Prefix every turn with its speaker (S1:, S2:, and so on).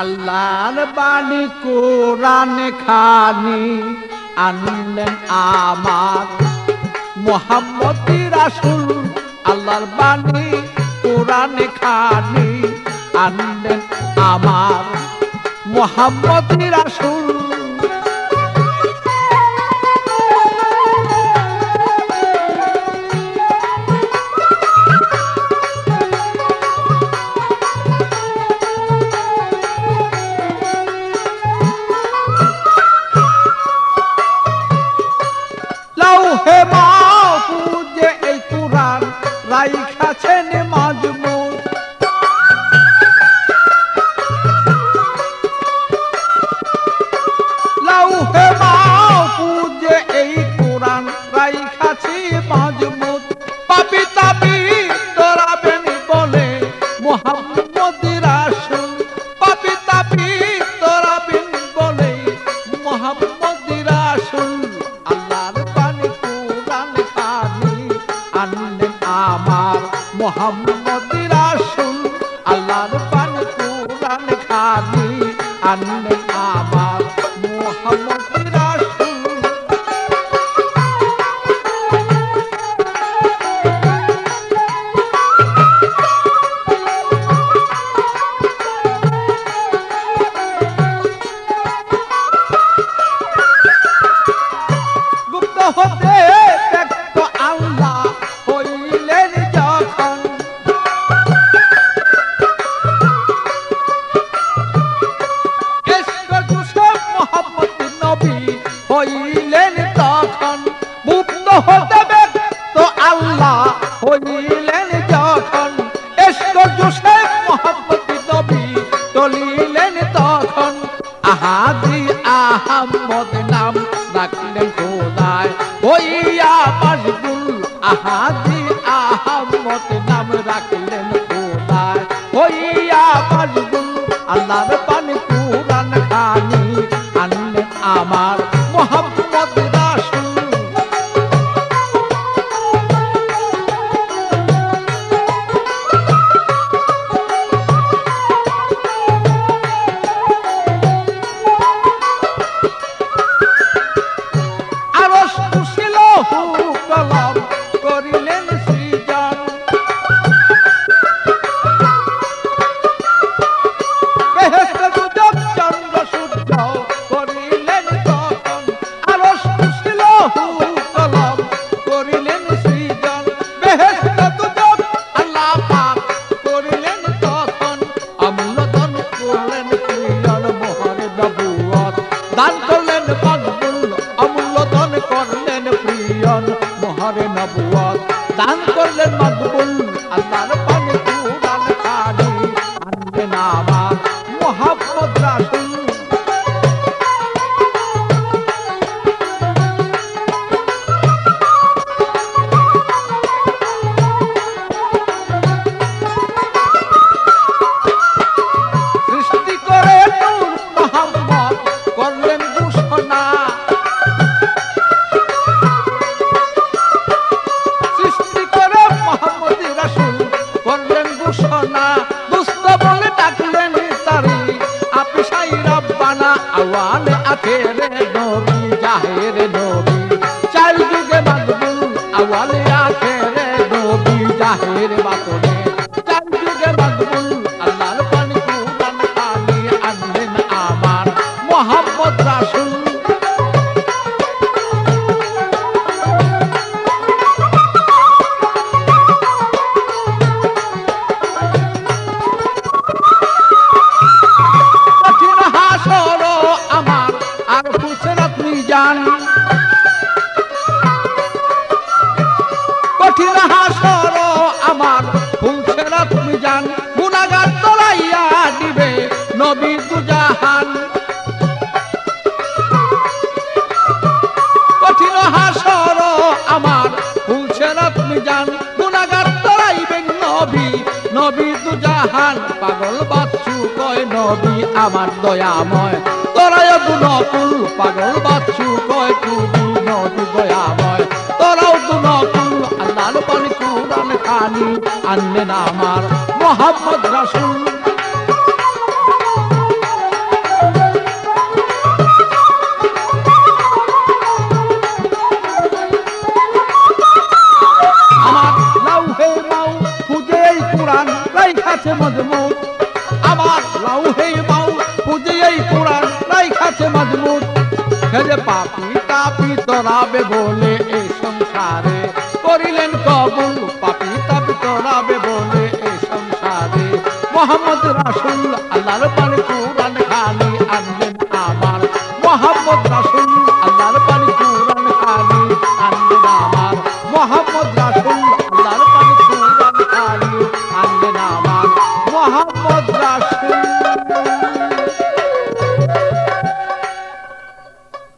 S1: আল্লাহর বাণী কোরআন খানি আনলেন আমার। মোহাম্মদ রাসুল আল্লাহর বাণী কোরআন খানি আনলেন আমার। মোহাম্মদ রাসুল মোহাম্মদ রাসূল পাপি তাপি তোরাবেন বলে। মোহাম্মদ রাসূল আল্লাহর পানি কোরআন পানি আনলেন আমার মোহাম্মদ রাসূল আল্লাহর পানি কোরআন খানি আনলেন আল্লাহ হইলেন যখন এসক জুসেফ মোহাম্মদ নবী চলিলেন তখন। আহাদি আহম্মদ নাম রাখলেন খোদায় হইয়া মশগুল আহাদি আহম্মদ নাম রাখলেন খোদায় হইয়া মশগুল আল্লাহর পানি কুরান খানি নবুয়ত দান করলেন মকবুল অমূল্য দান করলেন প্রিয়ন। মহারে নবুয়ত আপনি সাই রব্বানা আওয়ালে আখেরে নবী জাহের নবী। মিজান কঠিন হাসর আমার ফুসরাত মিজান গুণাগার তোলাইয়া দিবে নবী দুজাহান। কঠিন হাসর আমার গুনাগার তলাইবেন নবী নবী দুজাহান পাগল বাচ্চু কয় নবী আমার দয়াময়। দু গুণকুল পাগল বাচ্চু কয় তুমি নবী দয়াময়। তোরাও গুণকুল আল্লাহর পানি কুরান খানি আনলেন আমার মোহাম্মদ রাসূল। যে পাপি, তাপি তরাবে বলে এই সংসারে। করিলেন কবুল, পাপি, তাপি তরাবে বলে এই সংসারে। মোহাম্মদ রাসুল আল্লাহর